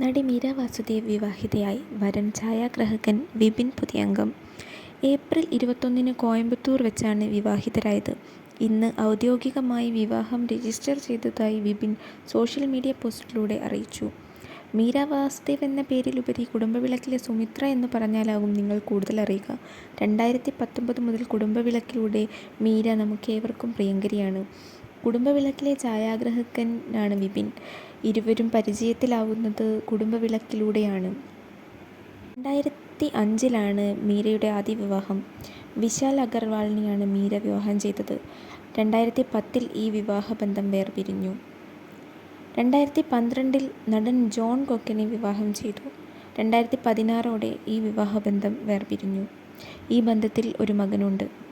നടി മീര വാസുദേവ് വിവാഹിതയായി വരൻ ഛായാഗ്രാഹകൻ വിപിൻ പുതിയംഗം ഏപ്രിൽ ഇരുപത്തൊന്നിന് കോയമ്പത്തൂർ വെച്ചാണ് വിവാഹിതരായത്. ഇന്ന് ഔദ്യോഗികമായി വിവാഹം രജിസ്റ്റർ ചെയ്തതായി വിപിൻ സോഷ്യൽ മീഡിയ പോസ്റ്റിലൂടെ അറിയിച്ചു. മീര വാസുദേവ് എന്ന പേരിലുപരി കുടുംബവിളക്കിലെ സുമിത്ര എന്ന് പറഞ്ഞാലാകും നിങ്ങൾ കൂടുതൽ അറിയുക. രണ്ടായിരത്തി പത്തൊമ്പത് മുതൽ കുടുംബവിളക്കിലൂടെ മീര നമുക്കേവർക്കും പ്രിയങ്കരിയാണ്. കുടുംബവിളക്കിലെ ഛായാഗ്രാഹകനാണ് വിപിൻ. ഇരുവരും പരിചയത്തിലാവുന്നത് കുടുംബവിളക്കിലൂടെയാണ്. രണ്ടായിരത്തി അഞ്ചിലാണ് മീരയുടെ ആദ്യ വിവാഹം വിശാൽ അഗർവാളിനെയാണ് മീര വിവാഹം ചെയ്തത്. രണ്ടായിരത്തി പത്തിൽ ഈ വിവാഹബന്ധം വേർപിരിഞ്ഞു. രണ്ടായിരത്തി പന്ത്രണ്ടിൽ നടൻ ജോൺ കൊക്കിനെ വിവാഹം ചെയ്തു. രണ്ടായിരത്തി പതിനാറോടെ ഈ വിവാഹബന്ധം വേർപിരിഞ്ഞു. ഈ ബന്ധത്തിൽ ഒരു മകനുണ്ട്.